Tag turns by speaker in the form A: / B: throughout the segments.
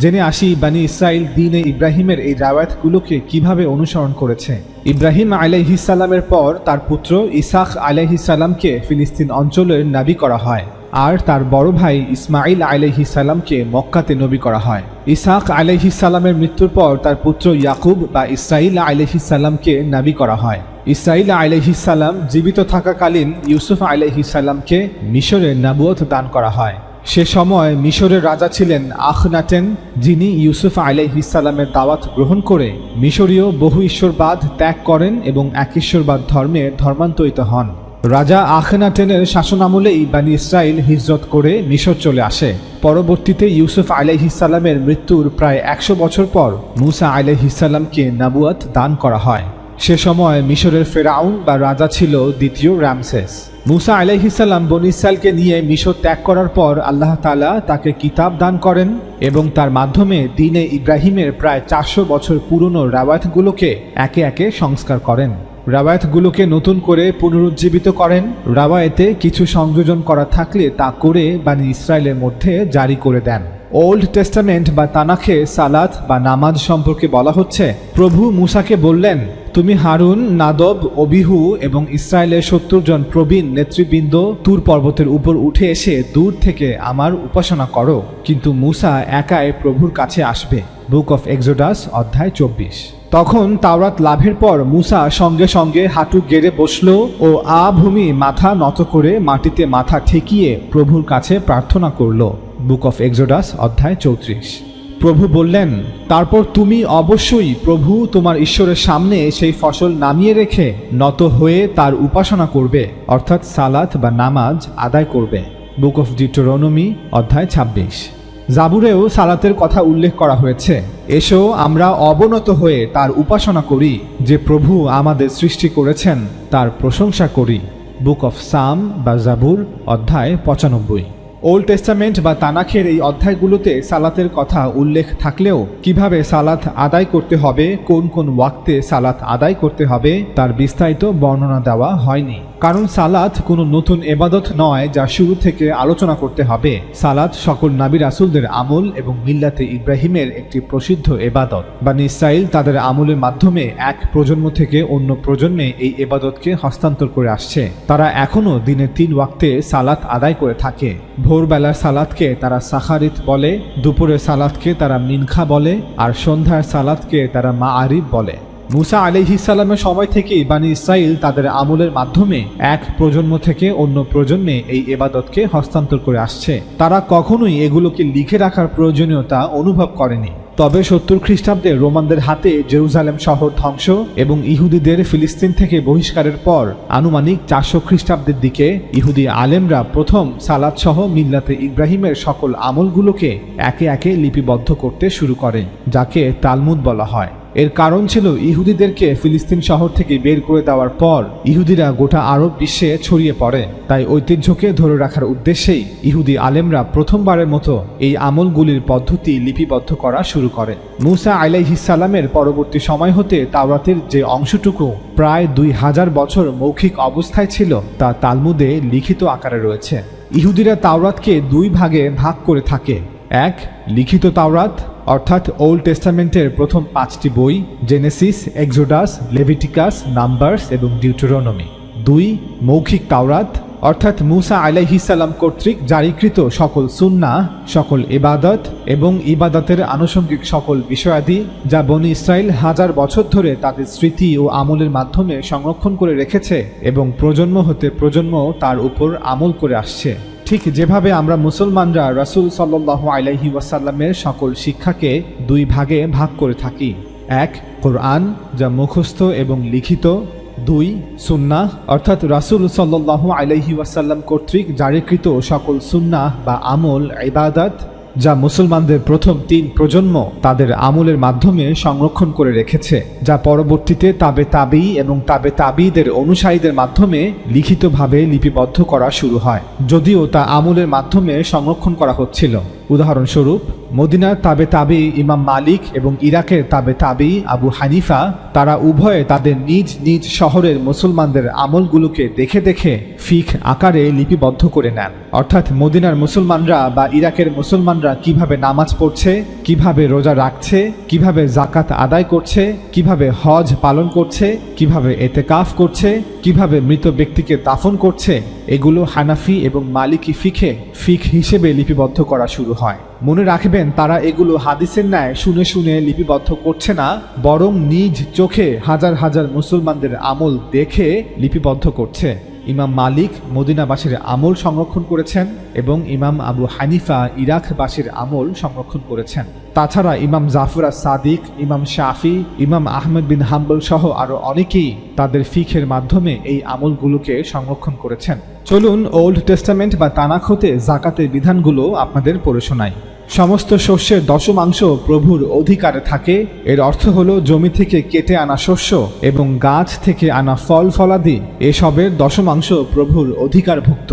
A: জেনে আসি বানি ইসরাইল দিনে ইব্রাহিমের এই রাওয়ায়াতগুলোকে কীভাবে অনুসরণ করেছে। ইব্রাহিম আলাইহিসাল্লামের পর তার পুত্র ইসাক আলাইহিসাল্লামকে ফিলিস্তিন অঞ্চলের নাবি করা হয় আর তার বড় ভাই ইসমাইল আলাইহিসাল্লামকে মক্কাতে নবী করা হয়। ইসাক আলাইহিসাল্লামের মৃত্যুর পর তার পুত্র ইয়াকুব বা ইসরাইল আলাইহিসাল্লামকে নাবি করা হয়। ইসরাইল আলাইহিসাল্লাম জীবিত থাকাকালীন ইউসুফ আলাইহিসাল্লামকে মিশরের নাবুয়ত দান করা হয়। সে সময় মিশরের রাজা ছিলেন আখনাটেন যিনি ইউসুফ আলাইহিসাল্লামের দাওয়াত গ্রহণ করে মিশরীয় বহু ঈশ্বরবাদ ত্যাগ করেন এবং এক ঈশ্বরবাদ ধর্মে ধর্মান্তরিত হন। রাজা আখনাটেনের শাসনামলেই বানি ইসরাইল হিজরত করে মিশর চলে আসে। পরবর্তীতে ইউসুফ আলাইহিসাল্লামের মৃত্যুর প্রায় একশো বছর পর মুসা আলাইহিসাল্লামকে নাবুয়াত দান করা হয়। সে সময় মিশরের ফেরাউন বা রাজা ছিল দ্বিতীয় রামসেস। মুসা আলাইহিসাল্লাম বন ইসালকে নিয়ে মিশর ত্যাগ করার পর আল্লাহ তালা তাকে কিতাব দান করেন এবং তার মাধ্যমে দিনে ইব্রাহিমের প্রায় চারশো বছর পুরনো রাওয়াতগুলোকে একে একে সংস্কার করেন। রাওয়ায়তগুলোকে নতুন করে পুনরুজ্জীবিত করেন। রাওয়ায়েতে কিছু সংযোজন করা থাকলে তা করে বানি ইসরায়েলের মধ্যে জারি করে দেন। ওল্ড টেস্টামেন্ট বা তানাখে সালাত বা নামাজ সম্পর্কে বলা হচ্ছে, প্রভু মুসাকে বললেন, তুমি হারুন, নাদব, অবিহু এবং ইসরায়েলের সত্তর জন প্রবীণ নেতৃবৃন্দ তুর পর্বতের উপর উঠে এসে দূর থেকে আমার উপাসনা করো। কিন্তু মুসা একাই প্রভুর কাছে আসবে। বুক অফ এক্সোডাস, অধ্যায় চব্বিশ। তখন তাওরাত লাভের পর মুসা সঙ্গে সঙ্গে হাঁটু গেড়ে বসল ও আ ভূমি মাথা নত করে মাটিতে মাথা ঠেকিয়ে প্রভুর কাছে প্রার্থনা করল। বুক অফ এক্সোডাস, অধ্যায় চৌত্রিশ। প্রভু বললেন, তারপর তুমি অবশ্যই প্রভু তোমার ঈশ্বরের সামনে সেই ফসল নামিয়ে রেখে নত হয়ে তার উপাসনা করবে, অর্থাৎ সালাত বা নামাজ আদায় করবে। বুক অফ ডিটোরনমি অধ্যায় ছাব্বিশ। জাবুরেও সালাতের কথা উল্লেখ করা হয়েছে, এসো, আমরা অবনত হয়ে তার উপাসনা করি, যে প্রভু আমাদের সৃষ্টি করেছেন, তার প্রশংসা করি। বুক অফ সাম বা জাবুর, অধ্যায় পঁচানব্বই। ওল্ড টেস্টামেন্ট বা তানাখের এই অধ্যায়গুলোতে সালাতের কথা উল্লেখ থাকলেও কীভাবে সালাত আদায় করতে হবে, কোন কোন ওয়াক্তে সালাত আদায় করতে হবে, তার বিস্তারিত বর্ণনা দেওয়া হয়নি। কারণ সালাত কোনো নতুন এবাদত নয় যা শুরু থেকে আলোচনা করতে হবে। সালাত সকল নাবি রাসুলদের আমল এবং মিল্লাতে ইব্রাহিমের একটি প্রসিদ্ধ এবাদত। বা ইসরাইল তাদের আমলের মাধ্যমে এক প্রজন্ম থেকে অন্য প্রজন্মে এই এবাদতকে হস্তান্তর করে আসছে। তারা এখনও দিনের তিন ওয়াক্তে সালাত আদায় করে থাকে। ভোরবেলার সালাদকে তারা সাখারিত বলে, দুপুরের সালাদকে তারা মিনখা বলে, আর সন্ধ্যার সালাদকে তারা মা আরিফ বলে। মুসা আলিহিসাল্লামের সময় থেকেই বানি ইসরাইল তাদের আমলের মাধ্যমে এক প্রজন্ম থেকে অন্য প্রজন্মে এই এবাদতকে হস্তান্তর করে আসছে। তারা কখনোই এগুলোকে লিখে রাখার প্রয়োজনীয়তা অনুভব করেনি। তবে সত্তর খ্রিস্টাব্দে রোমানদের হাতে জেরুজালেম শহর ধ্বংস এবং ইহুদিদের ফিলিস্তিন থেকে বহিষ্কারের পর আনুমানিক চারশো খ্রিস্টাব্দের দিকে ইহুদি আলেমরা প্রথম সালাদ সহ মিল্লাতে ইব্রাহিমের সকল আমলগুলোকে একে একে লিপিবদ্ধ করতে শুরু করে, যাকে তালমুদ বলা হয়। এর কারণ ছিল ইহুদিদেরকে ফিলিস্তিন শহর থেকে বের করে দেওয়ার পর ইহুদিরা গোটা আরব বিশ্বে ছড়িয়ে পড়ে। তাই ঐতিহ্যকে ধরে রাখার উদ্দেশ্যেই ইহুদি আলেমরা প্রথমবারের মতো এই আমলগুলির পদ্ধতি লিপিবদ্ধ করা শুরু করে। মুসা আলাইহিসাল্লামের পরবর্তী সময় হতে তাওরাতের যে অংশটুকু প্রায় দুই হাজার বছর মৌখিক অবস্থায় ছিল, তা তালমুদে লিখিত আকারে রয়েছে। ইহুদিরা তাওরাতকে দুই ভাগে ভাগ করে থাকে। এক, লিখিত তাওরাত অর্থাৎ ওল্ড টেস্টামেন্টের প্রথম পাঁচটি বই জেনেসিস এক্সোডাস লেভিটিকাস নাম্বারস এবং ডিউটোরনমি দুই, মৌখিক তাওরাত, অর্থাৎ মুসা আলাইহিসাল্লাম কর্তৃক জারিকৃত সকল সুন্না সকল ইবাদত এবং ইবাদতের আনুষঙ্গিক সকল বিষয়াদি যা বনি ইসরায়েল হাজার বছর ধরে তাদের স্মৃতি ও আমলের মাধ্যমে সংরক্ষণ করে রেখেছে এবং প্রজন্ম হতে প্রজন্ম তার উপর আমল করে আসছে। ঠিক যেভাবে আমরা মুসলমানরা রাসুল সাল্লাহ আলাইহি ওয়াসাল্লামের সকল শিক্ষাকে দুই ভাগে ভাগ করে থাকি। এক, কোরআন, যা মুখস্থ এবং লিখিত। দুই সুন্না অর্থাৎ রাসুল সাল্লাহ আলাইহি ওয়াসাল্লাম কর্তৃক জারিকৃত সকল সুন্না বা আমল, ইবাদত যা মুসলমানদের প্রথম তিন প্রজন্ম তাদের আমলের মাধ্যমে সংরক্ষণ করে রেখেছে, যা পরবর্তীতে তাবে তাবি এবং তাবে তাবিদের অনুসারীদের মাধ্যমে লিখিতভাবে লিপিবদ্ধ করা শুরু হয়, যদিও তা আমলের মাধ্যমে সংরক্ষণ করা হচ্ছিল। উদাহরণস্বরূপ মদিনার তাবে তাবি ইমাম মালিক এবং ইরাকের তাবে তাবি আবু হানিফা, তারা উভয়ে তাদের নিজ নিজ শহরের মুসলমানদের আমলগুলোকে দেখে দেখে ফিখ আকারে লিপিবদ্ধ করে নেন। অর্থাৎ মদিনার মুসলমানরা বা ইরাকের মুসলমানরা কীভাবে নামাজ পড়ছে, কীভাবে রোজা রাখছে, কীভাবে জাকাত আদায় করছে, কীভাবে হজ পালন করছে, কীভাবে এতেকাফ করছে, কীভাবে মৃত ব্যক্তিকে দাফন করছে, এগুলো হানাফি এবং মালিকি ফিখে ফিখ হিসেবে লিপিবদ্ধ করা শুরু হয়। মনে রাখবেন, তারা এগুলো হাদিসের ন্যায় শুনে শুনে লিপিবদ্ধ করছে না, বরং নিজ চোখে হাজার হাজার মুসলমানদের আমল দেখে লিপিবদ্ধ করছে। ইমাম মালিক মদিনাবাসীর আমল সংরক্ষণ করেছেন এবং ইমাম আবু হানিফা ইরাকবাসীর আমল সংরক্ষণ করেছেন। তাছাড়া ইমাম জাফরা সাদিক ইমাম শাফি, ইমাম আহমেদ বিন হাম্বল সহ আরও অনেকেই তাদের ফিখের মাধ্যমে এই আমলগুলোকে সংরক্ষণ করেছেন। চলুন ওল্ড টেস্টামেন্ট বা তানাখ হতে জাকাতের বিধানগুলো আপনাদের পড়ে শোনাই। সমস্ত শস্যের দশমাংশ প্রভুর অধিকারে থাকে। এর অর্থ হলো জমি থেকে কেটে আনা শস্য এবং গাছ থেকে আনা ফল ফলাদি, এসবের দশমাংশ প্রভুর অধিকারভুক্ত।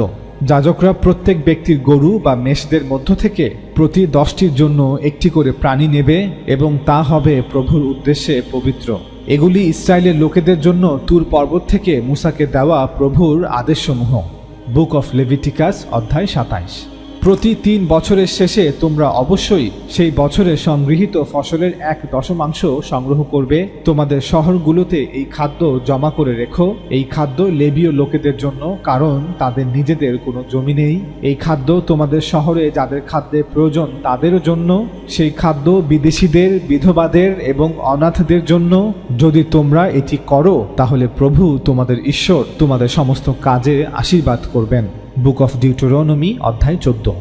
A: যাজকরা প্রত্যেক ব্যক্তির গরু বা মেষদের মধ্য থেকে প্রতি দশটির জন্য একটি করে প্রাণী নেবে এবং তা হবে প্রভুর উদ্দেশ্যে পবিত্র। এগুলি ইসরায়েলের লোকেদের জন্য তুর পর্বত থেকে মুসাকে দেওয়া প্রভুর আদেশসমূহ। বুক অফ লেভিটিকাস অধ্যায় সাতাইশ। প্রতি তিন বছরের শেষে তোমরা অবশ্যই সেই বছরে সংগৃহীত ফসলের এক দশমাংশ সংগ্রহ করবে। তোমাদের শহরগুলোতে এই খাদ্য জমা করে রেখো। এই খাদ্য লেবীয় লোকেদের জন্য, কারণ তাদের নিজেদের কোনো জমি নেই। এই খাদ্য তোমাদের শহরে যাদের খাদ্যের প্রয়োজন তাদেরও জন্য, সেই খাদ্য বিদেশিদের, বিধবাদের এবং অনাথদের জন্য। যদি তোমরা এটি করো, তাহলে প্রভু তোমাদের ঈশ্বর তোমাদের সমস্ত কাজে আশীর্বাদ করবেন। বুক অফ ডিউটোরোনমি অধ্যায় চোদ্দ।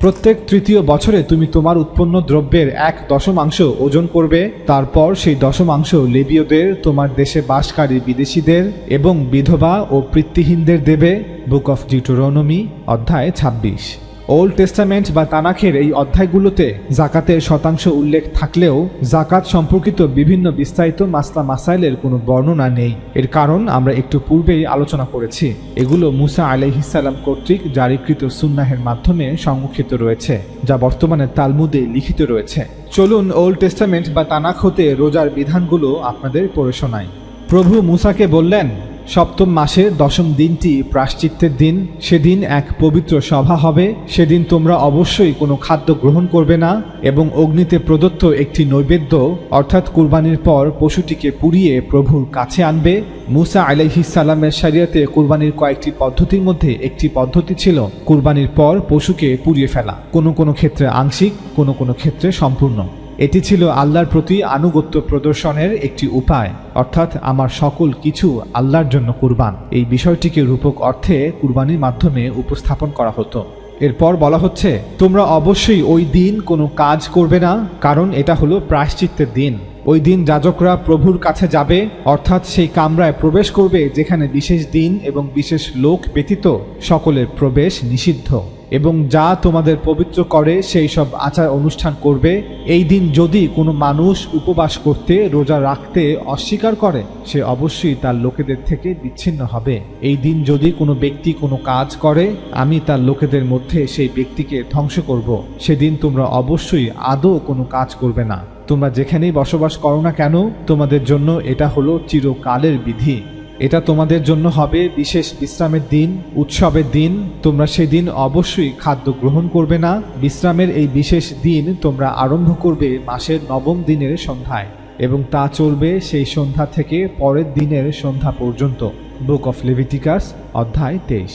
A: প্রত্যেক তৃতীয় বছরে তুমি তোমার উৎপন্ন দ্রব্যের এক দশমাংশ ওজন করবে, তারপর সেই দশমাংশ লেবীয়দের, তোমার দেশে বাসকারী বিদেশিদের এবং বিধবা ও পৃত্তিহীনদের দেবে। বুক অফ ডিউটোরোনমি অধ্যায় ছাব্বিশ। ওল্ড টেস্টামেন্ট বা তানাখের এই অধ্যায়গুলোতে জাকাতের শতাংশ উল্লেখ থাকলেও জাকাত সম্পর্কিত বিভিন্ন বিস্তারিত মাসলা মাসাইলের কোনো বর্ণনা নেই। এর কারণ আমরা একটু পূর্বেই আলোচনা করেছি। এগুলো মুসা আলাইহিসাল্লাম কর্তৃক জারিকৃত সুন্নাহের মাধ্যমে সংরক্ষিত রয়েছে, যা বর্তমানে তালমুদে লিখিত রয়েছে। চলুন ওল্ড টেস্টামেন্ট বা তানাখ হতে রোজার বিধানগুলো আপনাদের পড়ে শোনায় প্রভু মুসাকে বললেন সপ্তম মাসের দশম দিনটি প্রাশ্চিত্যের দিন। সেদিন এক পবিত্র সভা হবে। সেদিন তোমরা অবশ্যই কোনো খাদ্য গ্রহণ করবে না এবং অগ্নিতে প্রদত্ত একটি নৈবেদ্য, অর্থাৎ কুরবানির পর পশুটিকে পুড়িয়ে প্রভুর কাছে আনবে। মুসা আলাইহিসাল্লামের সারিয়াতে কুরবানির কয়েকটি পদ্ধতির মধ্যে একটি পদ্ধতি ছিল, কুরবানির পর পশুকে পুড়িয়ে ফেলা। কোনো কোনো ক্ষেত্রে আংশিক, কোনো কোনো ক্ষেত্রে সম্পূর্ণ। এটি ছিল আল্লাহর প্রতি আনুগত্য প্রদর্শনের একটি উপায়, অর্থাৎ আমার সকল কিছু আল্লাহর জন্য কুরবান। এই বিষয়টিকে রূপক অর্থে কুরবানির মাধ্যমে উপস্থাপন করা হতো। এরপর বলা হচ্ছে, তোমরা অবশ্যই ওই দিন কোনো কাজ করবে না, কারণ এটা হলো প্রায়শ্চিত্তের দিন। ওই দিন যাজকরা প্রভুর কাছে যাবে, অর্থাৎ সেই কামরায় প্রবেশ করবে যেখানে বিশেষ দিন এবং বিশেষ লোক ব্যতীত সকলের প্রবেশ নিষিদ্ধ। এবং যা তোমাদের পবিত্র করে, সেই সব আচার অনুষ্ঠান করবে। এই দিন যদি কোনো মানুষ উপবাস করতে, রোজা রাখতে অস্বীকার করে, সে অবশ্যই তার লোকেদের থেকে বিচ্ছিন্ন হবে। এই দিন যদি কোনো ব্যক্তি কোনো কাজ করে, আমি তার লোকেদের মধ্যে সেই ব্যক্তিকে ধ্বংস করব। সেদিন তোমরা অবশ্যই আদৌ কোনো কাজ করবে না। তোমরা যেখানেই বসবাস করো না কেন, তোমাদের জন্য এটা হলো চিরকালের বিধি। এটা তোমাদের জন্য হবে বিশেষ বিশ্রামের দিন, উৎসবের দিন। তোমরা সেদিন অবশ্যই খাদ্য গ্রহণ করবে না। বিশ্রামের এই বিশেষ দিন তোমরা আরম্ভ করবে মাসের নবম দিনের সন্ধ্যায় এবং তা চলবে সেই সন্ধ্যা থেকে পরের দিনের সন্ধ্যা পর্যন্ত। বুক অফ লেভিটিকাস, অধ্যায় তেইশ।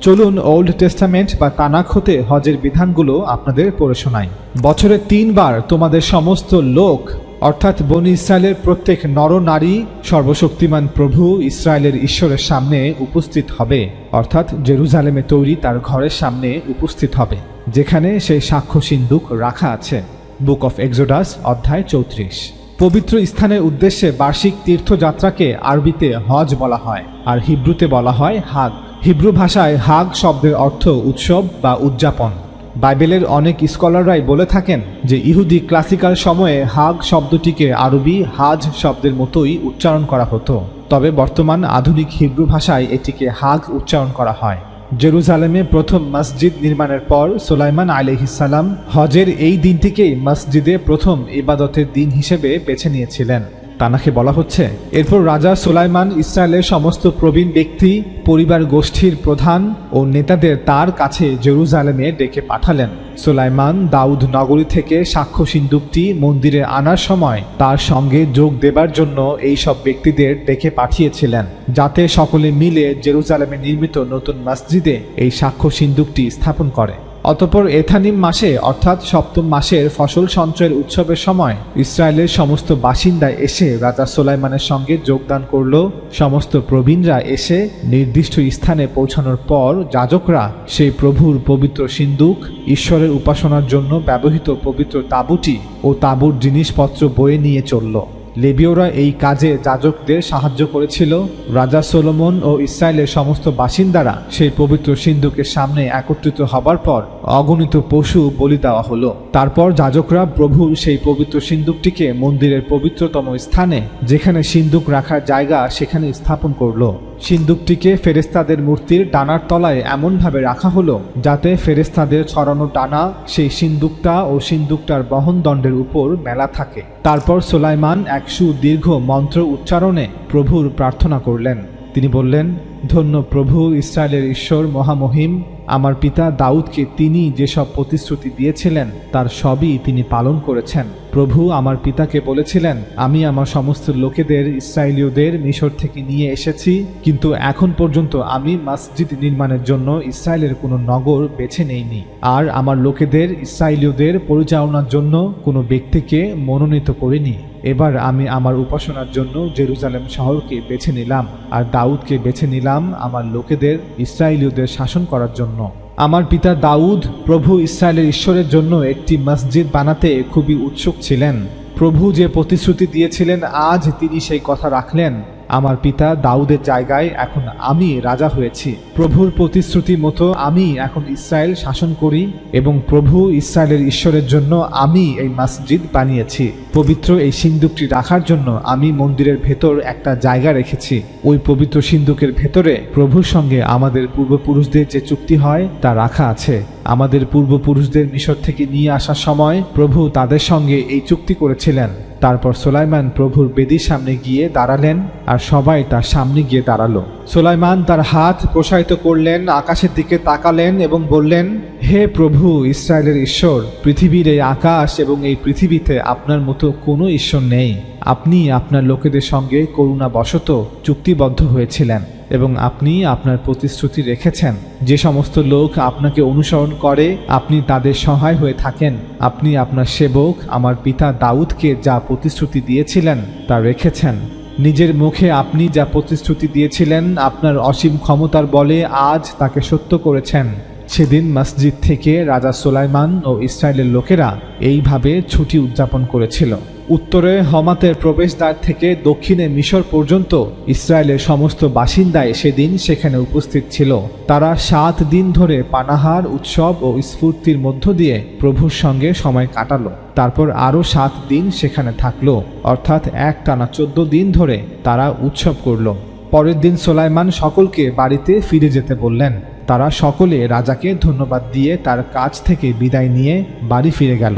A: চলুন ওল্ড টেস্টামেন্ট বা তানাক হতে হজের বিধানগুলো আপনাদের পড়ে শোনাই। বছরে তিনবার তোমাদের সমস্ত লোক অর্থাৎ বনি ইসরায়েলের প্রত্যেক নর নারী সর্বশক্তিমান প্রভু ইসরায়েলের ঈশ্বরের সামনে উপস্থিত হবে। অর্থাৎ জেরুজালেমে তৈরি তার ঘরের সামনে উপস্থিত হবে, যেখানে সেই সাক্ষ্য সিন্দুক রাখা আছে। বুক অফ এক্সোডাস, অধ্যায় চৌত্রিশ। পবিত্র স্থানের উদ্দেশ্যে বার্ষিক তীর্থযাত্রাকে আরবিতে হজ বলা হয়, আর হিব্রুতে বলা হয় হাগ। হিব্রু ভাষায় হাগ শব্দের অর্থ উৎসব বা উদযাপন। বাইবেলের অনেক স্কলাররাই বলে থাকেন যে ইহুদি ক্লাসিক্যাল সময়ে হাগ শব্দটিকে আরবি হাজ শব্দের মতোই উচ্চারণ করা হতো। তবে বর্তমান আধুনিক হিব্রু ভাষায় এটিকে হাগ উচ্চারণ করা হয়। জেরুজালেমে প্রথম মসজিদ নির্মাণের পর সোলাইমান আলহিসাল্লাম হজের এই দিনটিকেই মসজিদে প্রথম ইবাদতের দিন হিসেবে বেছে নিয়েছিলেন। তানাকে বলা হচ্ছে। এরপর রাজা সোলাইমান ইসরায়েলের সমস্ত প্রবীণ ব্যক্তি, পরিবার গোষ্ঠীর প্রধান ও নেতাদের তার কাছে জেরুজালেমে ডেকে পাঠালেন। সোলাইমান দাউদ নগরী থেকে সাক্ষ্য সিন্দুকটি মন্দিরে আনার সময় তার সঙ্গে যোগ দেবার জন্য এই সব ব্যক্তিদের ডেকে পাঠিয়েছিলেন, যাতে সকলে মিলে জেরুজালেমে নির্মিত নতুন মসজিদে এই সাক্ষ্য সিন্দুকটি স্থাপন করে। অতপর এথানিম মাসে, অর্থাৎ সপ্তম মাসের ফসল সঞ্চয়ের উৎসবের সময়, ইসরায়েলের সমস্ত বাসিন্দা এসে রাজা সোলাইমানের সঙ্গে যোগদান করল। সমস্ত প্রবীণরা এসে নির্দিষ্ট স্থানে পৌঁছানোর পর যাজকরা সেই প্রভুর পবিত্র সিন্দুক, ঈশ্বরের উপাসনার জন্য ব্যবহৃত পবিত্র তাঁবুটি ও তাঁবুর জিনিসপত্র বয়ে নিয়ে চলল। লেবীয়রা এই কাজে যাজকদের সাহায্য করেছিল। রাজা সোলোমন ও ইসরায়েলের সমস্ত বাসিন্দারা সেই পবিত্র সিন্ধুকের সামনে একত্রিত হবার পর অগণিত পশু বলি দেওয়া হলো। তারপর যাজকরা প্রভুর সেই পবিত্র সিন্ধুকটিকে মন্দিরের পবিত্রতম স্থানে, যেখানে সিন্ধুক রাখার জায়গা সেখানে স্থাপন করল। সিন্দুকটিকে ফেরেস্তাদের মূর্তির ডানার তলায় এমনভাবে রাখা হলো, যাতে ফেরেস্তাদের ছড়ানো ডানা, সেই সিন্দুকটা ও সিন্দুকটার বহন দণ্ডের উপর মেলা থাকে। তারপর সোলাইমান এক সুদীর্ঘ মন্ত্র উচ্চারণে প্রভুর প্রার্থনা করলেন। তিনি বললেন, ধন্য প্রভু, ইসরায়েলের ঈশ্বর মহামহিম, আমার পিতা দাউদকে তিনি যেসব প্রতিশ্রুতি দিয়েছিলেন, তার সবই তিনি পালন করেছেন। প্রভু আমার পিতাকে বলেছিলেন, আমি আমার সমস্ত লোকেদের, ইসরায়েলীয়দের মিশর থেকে নিয়ে এসেছি, কিন্তু এখন পর্যন্ত আমি মসজিদ নির্মাণের জন্য ইসরায়েলের কোনো নগর বেছে নেইনি। আর আমার লোকেদের, ইসরায়েলীয়দের পরিচালনার জন্য কোনো ব্যক্তিকে মনোনীত করিনি। এবার আমি আমার উপাসনার জন্য জেরুজালেম শহরকে বেছে নিলাম আর দাউদকে বেছে নিলাম আমার লোকেদের, ইসরায়েলীয়দের শাসন করার জন্য। আমার পিতা দাউদ প্রভু ইসরায়েলের ঈশ্বরের জন্য একটি মসজিদ বানাতে খুবই উৎসুক ছিলেন। প্রভু যে প্রতিশ্রুতি দিয়েছিলেন, আজ তিনি সেই কথা রাখলেন। আমার পিতা দাউদের জায়গায় এখন আমি রাজা হয়েছি। প্রভুর প্রতিশ্রুতি মতো আমি এখন ইসরায়েল শাসন করি এবং প্রভু ইসরায়েলের ঈশ্বরের জন্য আমি এই মসজিদ বানিয়েছি। পবিত্র এই সিন্দুকটি রাখার জন্য আমি মন্দিরের ভেতর একটা জায়গা রেখেছি। ওই পবিত্র সিন্দুকের ভেতরে প্রভুর সঙ্গে আমাদের পূর্বপুরুষদের যে চুক্তি হয়, তা রাখা আছে। আমাদের পূর্বপুরুষদের মিশর থেকে নিয়ে আসার সময় প্রভু তাদের সঙ্গে এই চুক্তি করেছিলেন। তারপর সোলাইমান প্রভুর বেদির সামনে গিয়ে দাঁড়ালেন আর সবাই তার সামনে গিয়ে দাঁড়াল। সোলাইমান তার হাত প্রসারিত করলেন, আকাশের দিকে তাকালেন এবং বললেন, হে প্রভু ইসরায়েলের ঈশ্বর, পৃথিবীর এই আকাশ এবং এই পৃথিবীতে আপনার মতো কোনো ঈশ্বর নেই। আপনি আপনার লোকেদের সঙ্গে করুণা বশত চুক্তিবদ্ধ হয়েছিলেন এবং আপনি আপনার প্রতিশ্রুতি রেখেছেন। যে সমস্ত লোক আপনাকে অনুসরণ করে, আপনি তাদের সহায় হয়ে থাকেন। আপনি আপনার সেবক, আমার পিতা দাউদকে যা প্রতিশ্রুতি দিয়েছিলেন তা রেখেছেন। নিজের মুখে আপনি যা প্রতিশ্রুতি দিয়েছিলেন, আপনার অসীম ক্ষমতার বলে আজ তাকে সত্য করেছেন। সেদিন মসজিদ থেকে রাজা সোলাইমান ও ইসরায়েলের লোকেরা এইভাবে ছুটি উদযাপন করেছিল। উত্তরে হমাতের প্রবেশদ্বার থেকে দক্ষিণে মিশর পর্যন্ত ইসরায়েলের সমস্ত বাসিন্দায় সেদিন সেখানে উপস্থিত ছিল। তারা সাত দিন ধরে পানাহার, উৎসব ও স্ফূর্তির মধ্য দিয়ে প্রভুর সঙ্গে সময় কাটালো। তারপর আরও সাত দিন সেখানে থাকল, অর্থাৎ এক টানা চোদ্দ দিন ধরে তারা উৎসব করল। পরের দিন সোলাইমান সকলকে বাড়িতে ফিরে যেতে বললেন। তারা সকলে রাজাকে ধন্যবাদ দিয়ে তার কাজ থেকে বিদায় নিয়ে বাড়ি ফিরে গেল।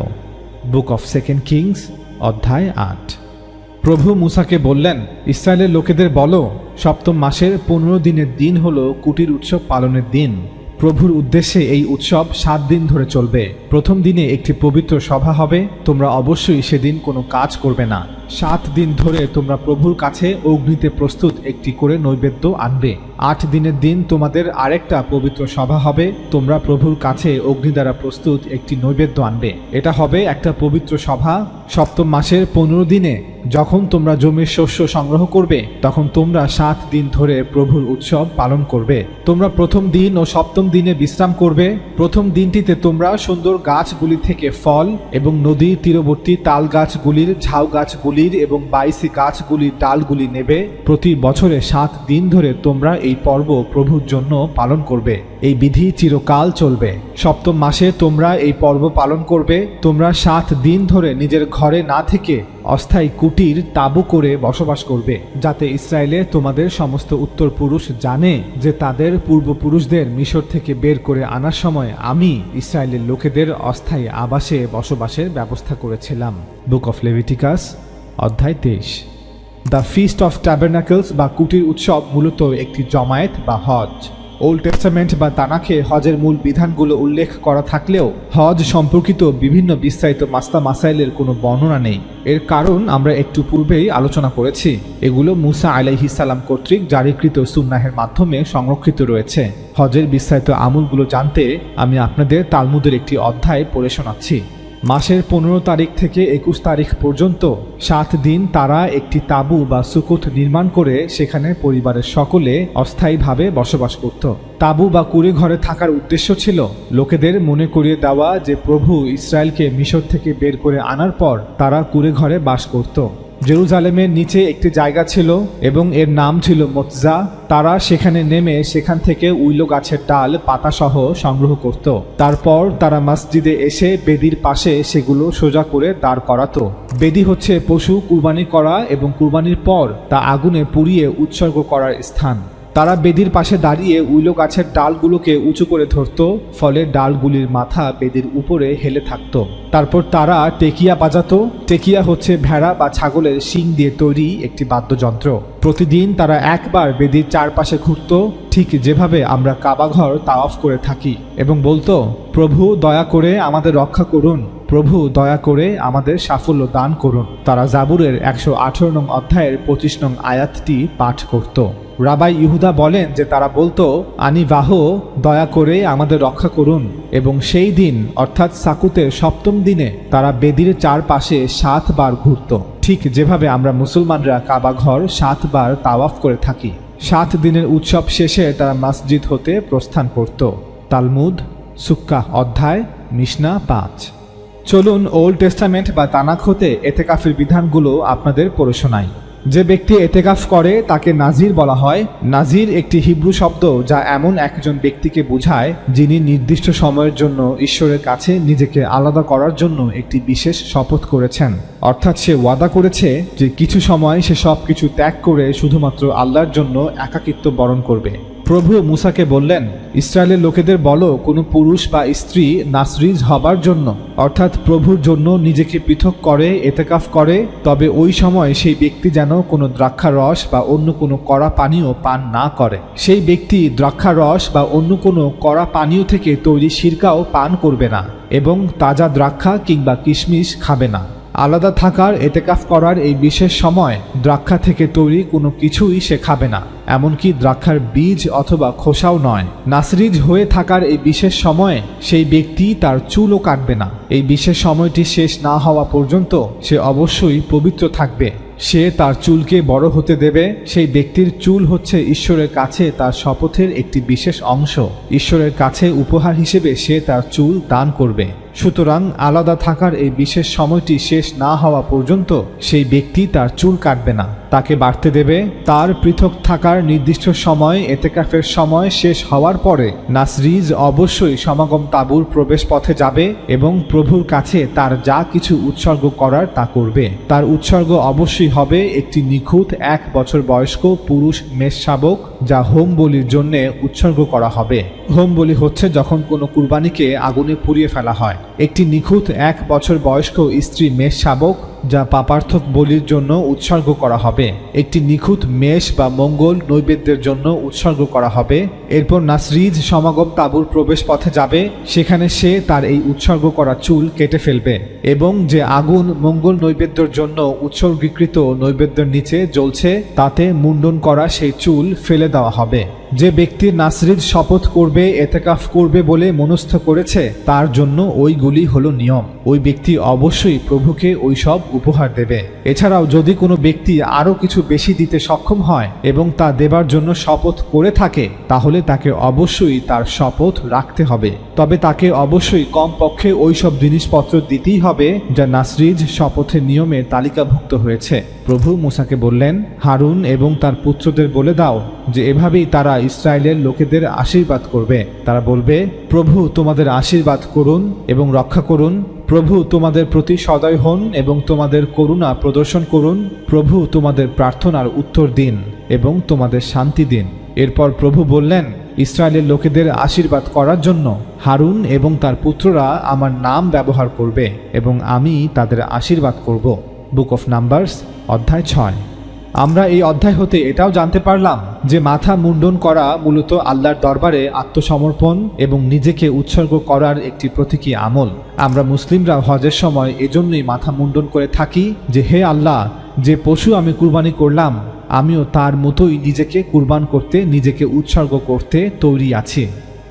A: বুক অফ সেকেন্ড কিংস অধ্যায় আট। প্রভু মুসাকে বললেন, ইসরায়েলের লোকেদের বলো, সপ্তম মাসের পনেরো দিনের দিন হল কুটির উৎসব পালনের দিন। প্রভুর উদ্দেশ্যে এই উৎসব সাত দিন ধরে চলবে। প্রথম দিনে একটি পবিত্র সভা হবে, তোমরা অবশ্যই সেদিন কোনো কাজ করবে না। সাত দিন ধরে তোমরা প্রভুর কাছে অগ্নিতে প্রস্তুত একটি করে নৈবেদ্য আনবে। আট দিনের দিন তোমাদের আরেকটা পবিত্র সভা হবে। তোমরা প্রভুর কাছে অগ্নি দ্বারা প্রস্তুত একটি নৈবেদ্য আনবে। এটা হবে একটা পবিত্র সভা। সপ্তম মাসের পনেরো দিনে যখন তোমরা জমির শস্য সংগ্রহ করবে, তখন তোমরা সাত দিন ধরে প্রভুর উৎসব পালন করবে। তোমরা প্রথম দিন ও সপ্তম দিনে বিশ্রাম করবে। প্রথম দিনটিতে তোমরা সুন্দর গাছগুলি থেকে ফল এবং নদীর তীরবর্তী তাল গাছগুলির ঝাউ গাছগুলি বলির এবং বাইসি গাছগুলির ডালগুলি নেবে। প্রতি বছরে সাত দিন ধরে তোমরা এই পর্ব প্রভুর জন্য পালন করবে। এই বিধি চিরকাল চলবে। সপ্তম মাসে তোমরা এই পর্ব পালন করবে। তোমরা সাত দিন ধরে নিজের ঘরে না থেকে অস্থায়ী কুটির তাবু করে বসবাস করবে, যাতে ইসরায়েলে তোমাদের সমস্ত উত্তর পুরুষ জানে যে তাদের পূর্বপুরুষদের মিশর থেকে বের করে আনার সময় আমি ইসরায়েলের লোকেদের অস্থায়ী আবাসে বসবাসের ব্যবস্থা করেছিলাম। বুক অফ লেভিটিকাস অধ্যায় তেইশ। দ্য ফিস্ট অফ ট্যাবারনাকলস বা কুটির উৎসব মূলত একটি জমায়েত বা হজ। ওল্ড টেস্টামেন্ট বা তানাখে হজের মূল বিধানগুলো উল্লেখ করা থাকলেও হজ সম্পর্কিত বিভিন্ন বিস্তারিত মাস্তা মাসাইলের কোনো বর্ণনা নেই। এর কারণ আমরা একটু পূর্বেই আলোচনা করেছি। এগুলো মুসা আলাইহি সালাম কর্তৃক জারিকৃত সুন্নাহের মাধ্যমে সংরক্ষিত রয়েছে। হজের বিস্তারিত আমলগুলো জানতে আমি আপনাদের তালমুদের একটি অধ্যায় পড়ে শোনাচ্ছি। মাসের পনেরো তারিখ থেকে একুশ তারিখ পর্যন্ত সাত দিন তারা একটি তাবু বা সুকুত নির্মাণ করে সেখানে পরিবারের সকলে অস্থায়ীভাবে বসবাস করত। তাবু বা কুড়ি ঘরে থাকার উদ্দেশ্য ছিল লোকেদের মনে করিয়ে দেওয়া যে প্রভু ইসরায়েলকে মিশর থেকে বের করে আনার পর তারা কুড়ে ঘরে বাস করত। জেরুজালেমের নিচে একটি জায়গা ছিল এবং এর নাম ছিল মোৎজা। তারা সেখানে নেমে সেখান থেকে উইলো গাছের ডাল, পাতাসহ সংগ্রহ করত। তারপর তারা মসজিদে এসে বেদির পাশে সেগুলো সোজা করে দাঁড় করাত। বেদি হচ্ছে পশু কুরবানি করা এবং কুরবানির পর তা আগুনে পুড়িয়ে উৎসর্গ করার স্থান। তারা বেদির পাশে দাঁড়িয়ে উইলো গাছের ডালগুলোকে উঁচু করে ধরত, ফলে ডালগুলির মাথা বেদির উপরে হেলে থাকত। তারপর তারা টেকিয়া বাজাতো। টেকিয়া হচ্ছে ভেড়া বা ছাগলের শিং দিয়ে তৈরি একটি বাদ্যযন্ত্র। প্রতিদিন তারা একবার বেদির চারপাশে ঘুরত, ঠিক যেভাবে আমরা কাবাঘর তাওয়াফ করে থাকি। এবং বলতো, প্রভু, দয়া করে আমাদের রক্ষা করুন। প্রভু দয়া করে আমাদের সাফল্য দান করুন। তারা জাবুরের একশো আঠেরো নং অধ্যায়ের পঁচিশ নং আয়াতটি পাঠ করত। রাবাই ইহুদা বলেন যে তারা বলতো আনি বাহ দয়া করে আমাদের রক্ষা করুন। এবং সেই দিন, অর্থাৎ সাকুতের সপ্তম দিনে, তারা বেদির চারপাশে সাতবার ঘুরত। ঠিক যেভাবে আমরা মুসলমানরা কাবাঘর সাতবার তাওয়াফ করে থাকি। সাত দিনের উৎসব শেষে তারা মসজিদ হতে প্রস্থান করত। তালমুদ সুক্কা অধ্যায়, মিশনা পাঁচ। চলুন ওল্ড টেস্টামেন্ট বা তানাক হতে এতেকাফের বিধানগুলো আপনাদের পড়ে শোনাই যে ব্যক্তি এতেকাফ করে, তাকে নাজির বলা হয়। নাজির একটি হিব্রু শব্দ যা এমন একজন ব্যক্তিকে বোঝায় যিনি নির্দিষ্ট সময়ের জন্য ঈশ্বরের কাছে নিজেকে আলাদা করার জন্য একটি বিশেষ শপথ করেছেন। অর্থাৎ সে ওয়াদা করেছে যে কিছু সময় সে সব কিছু ত্যাগ করে শুধুমাত্র আল্লাহর জন্য একাকিত্ব বরণ করবে। প্রভু মুসাকে বললেন, ইসরায়েলের লোকেদের বলো, কোনো পুরুষ বা স্ত্রী নাসরিজ হবার জন্য। অর্থাৎ প্রভুর জন্য নিজেকে পৃথক করে, এতেকাফ করে, তবে ওই সময় সেই ব্যক্তি যেন কোনো দ্রাক্ষা রস বা অন্য কোনো কড়া পানীয় পান না করে। সেই ব্যক্তি দ্রাক্ষা রস বা অন্য কোনো কড়া পানীয় থেকে তৈরি সিরকাও পান করবে না এবং তাজা দ্রাক্ষা কিংবা কিশমিশ খাবে না। আলাদা থাকার এতেকাফ করার এই বিশেষ সময় দ্রাক্ষা থেকে তৈরি কোনো কিছুই সে খাবে না, এমনকি দ্রাক্ষার বীজ অথবা খোসাও নয়। নাসরিজ হয়ে থাকার এই বিশেষ সময়ে সেই ব্যক্তি তার চুলও কাটবে না। এই বিশেষ সময়টি শেষ না হওয়া পর্যন্ত সে অবশ্যই পবিত্র থাকবে। সে তার চুলকে বড় হতে দেবে। সেই ব্যক্তির চুল হচ্ছে ঈশ্বরের কাছে তার শপথের একটি বিশেষ অংশ। ঈশ্বরের কাছে উপহার হিসেবে সে তার চুল দান করবে। সুতরাং আলাদা থাকার এই বিশেষ সময়টি শেষ না হওয়া পর্যন্ত সেই ব্যক্তি তার চুল কাটবে না। তাকে বাড়তে দেবে। তার পৃথক থাকার নির্দিষ্ট সময়, এতেকাফের সময় শেষ হওয়ার পরে নাসরিজ অবশ্যই সমাগম তাবুর প্রবেশ পথে যাবে এবং প্রভুর কাছে তার যা কিছু উৎসর্গ করার তা করবে। তার উৎসর্গ অবশ্যই হবে একটি নিখুঁত এক বছর বয়স্ক পুরুষ মেষ শাবক, যা হোম বলির জন্য উৎসর্গ করা হবে। হোম বলি হচ্ছে যখন কোনো কুরবানিকে আগুনে পুড়িয়ে ফেলা হয়। একটি নিখুঁত এক বছর বয়স্ক স্ত্রী মেষ শাবক যা পাপার্থক বলির জন্য উৎসর্গ করা হবে। একটি নিখুঁত মেষ বা মঙ্গল নৈবেদ্যের জন্য উৎসর্গ করা হবে। এরপর নাসরিজ সমাগম তাবুর প্রবেশ পথে যাবে। সেখানে সে তার এই উৎসর্গ করা চুল কেটে ফেলবে এবং যে আগুন মঙ্গল নৈবেদ্যের জন্য উৎসর্গীকৃত নৈবেদ্যের নিচে জ্বলছে, তাতে মুন্ডন করা সেই চুল ফেলে দেওয়া হবে। যে ব্যক্তি নাসরিজ শপথ করবে, এতেকাফ করবে বলে মনস্থ করেছে, তার জন্য ওইগুলি হলো নিয়ম। ওই ব্যক্তি অবশ্যই প্রভুকে ওইসব উপহার দেবে। এছাড়াও যদি কোনো ব্যক্তি আরও কিছু বেশি দিতে সক্ষম হয় এবং তা দেবার জন্য শপথ করে থাকে, তাহলে তাকে অবশ্যই তার শপথ রাখতে হবে। তবে তাকে অবশ্যই কমপক্ষে ওই সব জিনিসপত্র দিতেই হবে যা নাসরিজ শপথের নিয়মে তালিকাভুক্ত হয়েছে। প্রভু মুসাকে বললেন, হারুন এবং তার পুত্রদের বলে দাও যে এভাবেই তারা ইসরায়েলের লোকেদের আশীর্বাদ করবে। তারা বলবে, প্রভু তোমাদের আশীর্বাদ করুন এবং রক্ষা করুন প্রভু, তোমাদের প্রতি সদয় হন এবং তোমাদের করুণা প্রদর্শন করুন। প্রভু, তোমাদের প্রার্থনার উত্তর দিন এবং তোমাদের শান্তি দিন। এরপর প্রভু বললেন, ইসরায়েলের লোকেদের আশীর্বাদ করার জন্য হারুন এবং তার পুত্ররা আমার নাম ব্যবহার করবে এবং আমি তাদের আশীর্বাদ করব। বুক অফ নাম্বারস, অধ্যায় ছয়। আমরা এই অধ্যায় হতে এটাও জানতে পারলাম যে মাথা মুন্ডন করা মূলত আল্লাহর দরবারে আত্মসমর্পণ এবং নিজেকে উৎসর্গ করার একটি প্রতীকী আমল। আমরা মুসলিমরা হজের সময় এজন্যই মাথা মুন্ডন করে থাকি যে, হে আল্লাহ, যে পশু আমি কুরবানি করলাম, আমিও তার মতোই নিজেকে কুরবান করতে, নিজেকে উৎসর্গ করতে তৈরি আছি।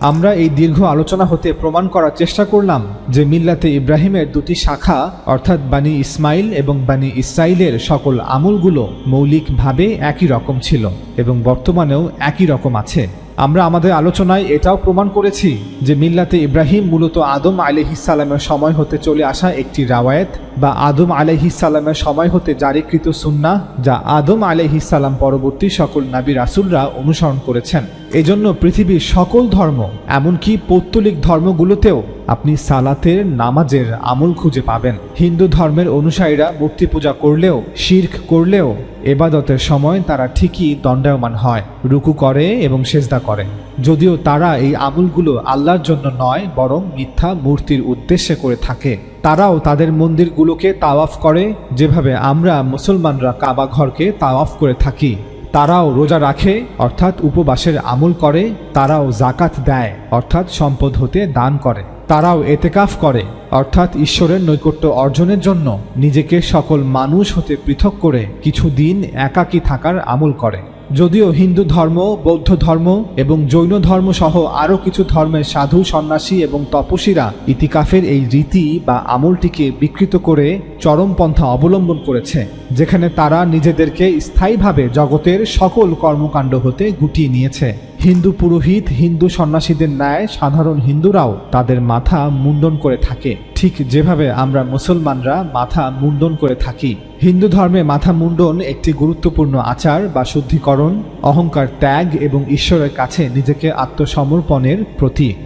A: আমরা এই দীর্ঘ আলোচনা হতে প্রমাণ করার চেষ্টা করলাম যে মিল্লাতে ইব্রাহিমের দুটি শাখা, অর্থাৎ বানি ইসমাইল এবং বানি ইসরাইলের সকল আমলগুলো মৌলিকভাবে একই রকম ছিল এবং বর্তমানেও একই রকম আছে। আমরা আমাদের আলোচনায় এটাও প্রমাণ করেছি যে মিল্লাতে ইব্রাহিম মূলত আদম আলহিসাল্লামের সময় হতে চলে আসা একটি রাওয়ায়েত বা আদম আলহিসাল্লামের সময় হতে জারিকৃত সুন্না যা আদম আলহিসাল্লাম পরবর্তী সকল নাবী রাসুলরা অনুসরণ করেছেন। এজন্য পৃথিবীর সকল ধর্ম, এমনকি পৌত্তলিক ধর্মগুলোতেও আপনি সালাতের নামাজের আমল খুঁজে পাবেন। হিন্দু ধর্মের অনুসারীরা মূর্তি পূজা করলেও, শির্ক করলেও এবাদতের সময় তারা ঠিকই দণ্ডায়মান হয়, রুকু করে এবং সেজদা করে। যদিও তারা এই আমলগুলো আল্লাহর জন্য নয়, বরং মিথ্যা মূর্তির উদ্দেশ্যে করে থাকে। তারাও তাদের মন্দিরগুলোকে তাওয়াফ করে, যেভাবে আমরা মুসলমানরা কাবা ঘরকে তাওয়াফ করে থাকি। তারাও রোজা রাখে, অর্থাৎ উপবাসের আমল করে, তারাও জাকাত দেয়, অর্থাৎ সম্পদ হতে দান করে। তারাও এতেকাফ করে, অর্থাৎ ঈশ্বরের নৈকট্য অর্জনের জন্য নিজেকে সকল মানুষ হতে পৃথক করে, কিছু দিন একাকী থাকার আমল করে। যদিও হিন্দু ধর্ম, বৌদ্ধ ধর্ম এবং জৈন ধর্ম সহ আরও কিছু ধর্মের সাধু, সন্ন্যাসী এবং তপসীরা ইতিকাফের এই রীতি বা আমলটিকে বিকৃত করে চরমপন্থা অবলম্বন করেছে, যেখানে তারা নিজেদেরকে স্থায়ীভাবে জগতের সকল কর্মকাণ্ড হতে গুটিয়ে নিয়েছে। হিন্দু পুরোহিত, হিন্দু সন্ন্যাসীদের ন্যায় সাধারণ হিন্দুরাও তাদের মাথা মুন্ডন করে থাকে। ঠিক যেভাবে আমরা মুসলমানরা মাথা মুন্ডন করে থাকি। হিন্দু ধর্মে মাথা মুন্ডন একটি গুরুত্বপূর্ণ আচার বা শুদ্ধিকরণ, অহংকার ত্যাগ এবং ঈশ্বরের কাছে নিজেকে আত্মসমর্পণের প্রতীক।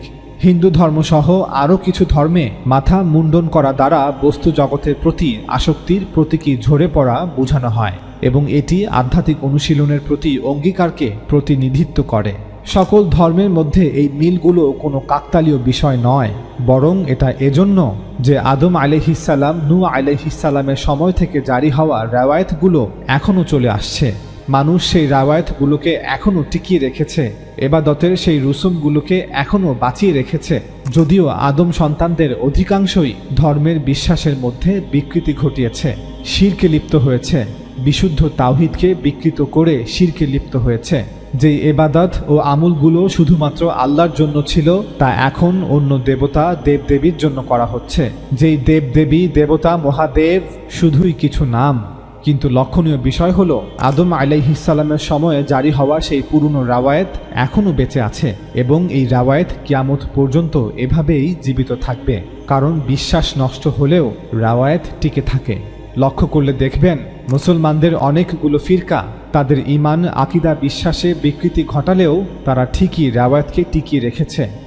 A: হিন্দু ধর্মসহ আরও কিছু ধর্মে মাথা মুন্ডন করা দ্বারা বস্তু জগতের প্রতি আসক্তির প্রতীকী ঝরে পড়া বোঝানো হয় এবং এটি আধ্যাত্মিক অনুশীলনের প্রতি অঙ্গীকারকে প্রতিনিধিত্ব করে। সকল ধর্মের মধ্যে এই মিলগুলো কোনো কাকতালীয় বিষয় নয়, বরং এটা এজন্য যে আদম আলহিসাল্লাম নু আলহিসাল্লামের সময় থেকে জারি হওয়া রেওয়ায়তগুলো এখনও চলে আসছে। মানুষ সেই রাওয়ায়তগুলোকে এখনও টিকিয়ে রেখেছে, এবাদতের সেই রুসুমগুলোকে এখনও বাঁচিয়ে রেখেছে। যদিও আদম সন্তানদের অধিকাংশই ধর্মের বিশ্বাসের মধ্যে বিকৃতি ঘটিয়েছে, শিরকে লিপ্ত হয়েছে, বিশুদ্ধ তাওহিদকে বিকৃত করে শিরকে লিপ্ত হয়েছে। যে এবাদত ও আমলগুলো শুধুমাত্র আল্লাহর জন্য ছিল, তা এখন অন্য দেবতা দেবদেবীর জন্য করা হচ্ছে। যেই দেবদেবী, দেবতা, মহাদেব, শুধুই কিছু নাম। কিন্তু লক্ষণীয় বিষয় হলো, আদম আলাইহিসাল্লামের সময়ে জারি হওয়া সেই পুরনো রাওয়ায়েত এখনও বেঁচে আছে এবং এই রাওয়ায়েত কিয়ামত পর্যন্ত এভাবেই জীবিত থাকবে। কারণ বিশ্বাস নষ্ট হলেও রাওয়ায়েত টিকে থাকে। লক্ষ্য করলে দেখবেন, মুসলমানদের অনেকগুলো ফিরকা, তাদের ইমান আকিদা, বিশ্বাসে বিকৃতি ঘটালেও তারা ঠিকই রাওয়ায়াতকে টিকিয়ে রেখেছে।